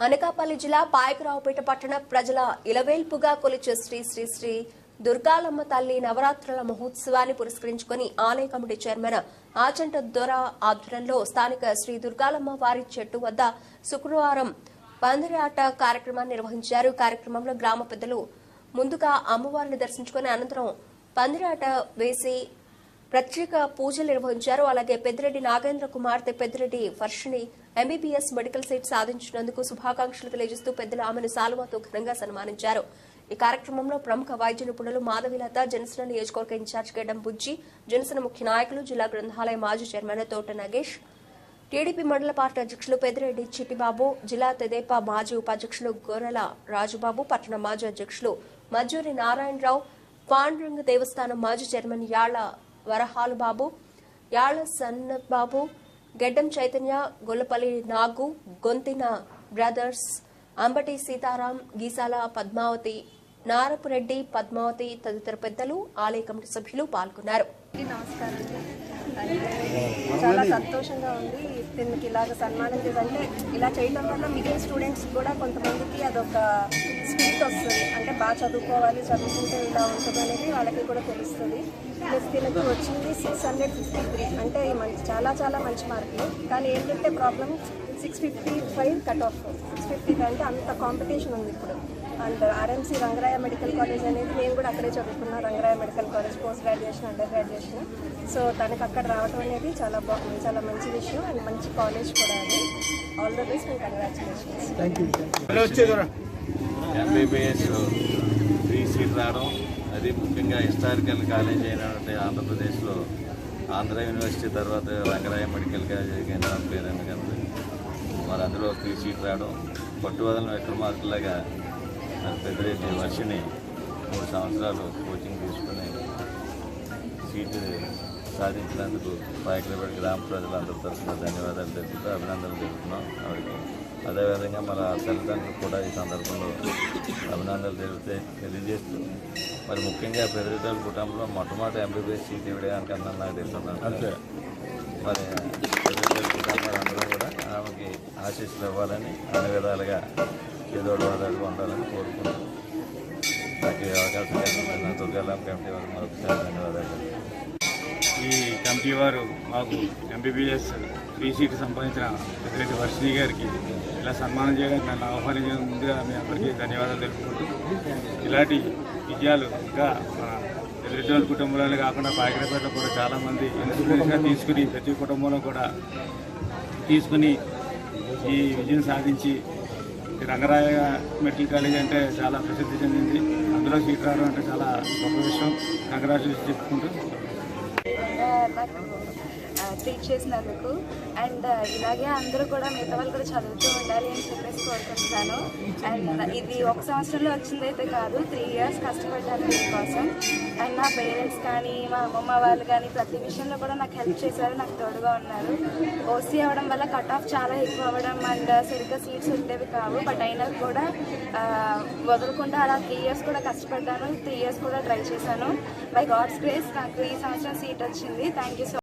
అనకాపల్లి జిల్లా పాయకరావుపేట పట్టణ ప్రజల ఇలవేల్పుగా కొలిచే శ్రీ శ్రీ శ్రీ దుర్గాలమ్మ తల్లి నవరాత్రుల మహోత్సవాన్ని పురస్కరించుకుని ఆలయ కమిటీ చైర్మన్ ఆచంట దొర ఆధ్వర్యంలో స్థానిక శ్రీ దుర్గాలమ్మ వారి చెట్టు వద్ద శుక్రవారం పందిరి ఆట కార్యక్రమాన్ని నిర్వహించారు. కార్యక్రమంలో గ్రామ పెద్దలు ముందుగా అమ్మవారిని దర్శించుకుని అనంతరం పందిరాట వేసి ప్రత్యేక పూజలు నిర్వహించారు. అలాగే పెద్దిరెడ్డి నాగేంద్ర కుమార్తె Peddireddy Varshini MBBS medical seat సాధించినందుకు శుభాకాంక్షలు తెలియజేస్తూ పెద్దలు ఆమెను సాలువాతో ఘనంగా సన్మానించారు. ఈ కార్యక్రమంలో ప్రముఖ వైద్య నిపుణులు మాధవిలత జనసేన నియోజకవర్గ ఇన్ఛార్జ్ గడ్డం బుజ్జి జనసేన ముఖ్య నాయకులు జిల్లా గ్రంథాలయ మాజీ చైర్మన్ తోట నగేష్ టీడీపీ మండల పార్టీ అధ్యక్షులు పెద్దిరెడ్డి చిట్టిబాబు జిల్లా తెదేపా మాజీ ఉపాధ్యక్షులు గొర్రెల రాజుబాబు పట్టణ మాజీ అధ్యక్షులు మజూరి నారాయణరావు పాండురంగ దేవస్థానం మాజీ చైర్మన్ యాళ్ళ వరహాలు బాబు యాళ్ళ సన్నబాబు గెడ్డం చైతన్య గొల్లపల్లి నాగు గొంతిన బ్రదర్స్ అంబటి సీతారాం గీసాల పద్మావతి నారపురెడ్డి పద్మావతి తదితర పెద్దలు ఆలయ కమిటీ సభ్యులు పాల్గొన్నారు. నమస్కారం చాలా సంతోషంగా ఉంది. దీనికి ఇలాగ సన్మానం చేయాలంటే ఇలా చేయడం వల్ల మిగిలిన స్టూడెంట్స్ కూడా కొంతమందికి అదొక స్పిరిట్ వస్తుంది. అంటే బాగా చదువుకోవాలి చదువుకుంటే ఇలా ఉంటుంది అనేది వాళ్ళకి కూడా తెలుస్తుంది. ప్లస్ దీనికి వచ్చింది సిక్స్ హండ్రెడ్ ఫిఫ్టీ త్రీ అంటే మంచి చాలా చాలా మంచి మార్కులు కానీ ఏంటంటే problem six fifty five cut off six fifty five అంటే అంత కాంపిటీషన్ ఉంది ఇప్పుడు. And RMC Rangaraya medical college అనేది నేను కూడా అక్కడే చదువుకున్నా Rangaraya medical college post graduation under graduation so తనకు అక్కడ రావడం అనేది చాలా బాగుంది. చాలా మంచి విషయం. అండ్ మంచి కాలేజ్ కూడా అది. All the best and congratulations MBBS free seat రావడం అది ముఖ్యంగా హిస్టారికల్ కాలేజ్ అయినటువంటి ఆంధ్రప్రదేశ్లో ఆంధ్ర యూనివర్సిటీ తర్వాత రంగరాయ మెడికల్ కాలేజ్ కేంద్రం పేరైన కనుక మరి అందులో ఫ్రీ సీట్ రావడం పట్టువదలను విక్రమార్కులాగా మరి పెద్దరెడ్డి వర్షిని మూడు సంవత్సరాలు కోచింగ్ తీసుకుని సీటు సాధించినందుకు పాయకలపేట గ్రామ ప్రజలందరి తరఫున ధన్యవాదాలు తెలుపుతూ అభినందనలు తెలుపుతున్నాం ఆవిడకి. అదేవిధంగా మన తల్లిదండ్రులకు కూడా ఈ సందర్భంలో అభినందనలు తెలిపితే తెలియజేస్తూ మరి ముఖ్యంగా పెద్దరెడ్డి కుటుంబంలో మొట్టమొదటి ఎంబీబీఎస్ సీట్ ఇవ్వడానికి అన్న నాకు తెలుసున్నాను మరి పెద్దరెడ్డి కుటుంబాలు అందరూ కూడా ఆమెకి ఆశీస్సులు ఇవ్వాలని అన్ని విధాలుగా ఏదోడు వాదాలు ఉండాలని కోరుకుంటున్నాను నాకు అవకాశం కమిటీ వారికి మరొకసారి ధన్యవాదాలు ఎంపీ వారు మాకు ఎంబీబీఎస్ ఫ్రీ సీట్ సంపాదించిన పెద్దిరెడ్డి వర్షిణి గారికి ఇలా సన్మానం చేయడానికి నన్ను ఆహ్వానించిన ముందుగా మీ అందరికీ ధన్యవాదాలు తెలుపుకుంటూ ఇలాంటి విజయాలు ఇంకా మన పెద్దిరెడ్డి కుటుంబంలోనే కాకుండా పాకిరపేటలో కూడా చాలామంది ఇన్స్పిరేషన్గా తీసుకుని ప్రతి కుటుంబంలో కూడా తీసుకుని ఈ విజయం సాధించి రంగరాయ మెడికల్ కాలేజ్ అంటే చాలా ప్రసిద్ధి చెందింది. అందులో సీట్ రావడం అంటే చాలా గొప్ప విషయం. కంగ్రాచులేషన్ చెప్పుకుంటూ నాకు ట్రీట్ చేసినందుకు. అండ్ uh, ఇలాగే అందరూ కూడా మిగతా వాళ్ళు కూడా చదువుతూ ఉండాలి అని చెప్పేసి కోరుకుంటున్నాను. అండ్ uh, ఇది ఒక సంవత్సరంలో వచ్చిందైతే కాదు త్రీ ఇయర్స్ కష్టపడ్డాను దీనికోసం. అండ్ నా పేరెంట్స్ కానీ మా అమ్మమ్మ వాళ్ళు కానీ ప్రతి విషయంలో కూడా నాకు హెల్ప్ చేశారు నాకు తోడుగా ఉన్నారు. ఓసీ అవ్వడం వల్ల కట్ ఆఫ్ చాలా ఎక్కువ అవ్వడం అండ్ uh, సరిగ్గా సీట్స్ ఉండేవి కావు. బట్ అయినా కూడా ఆ, వదలకుండా అలా త్రీ ఇయర్స్ కూడా కష్టపడ్డాను త్రీ ఇయర్స్ కూడా ట్రై చేశాను. బై గాడ్స్ గ్రేస్ నాకు ఈ సంవత్సరం సీట్ వచ్చింది. Thank you so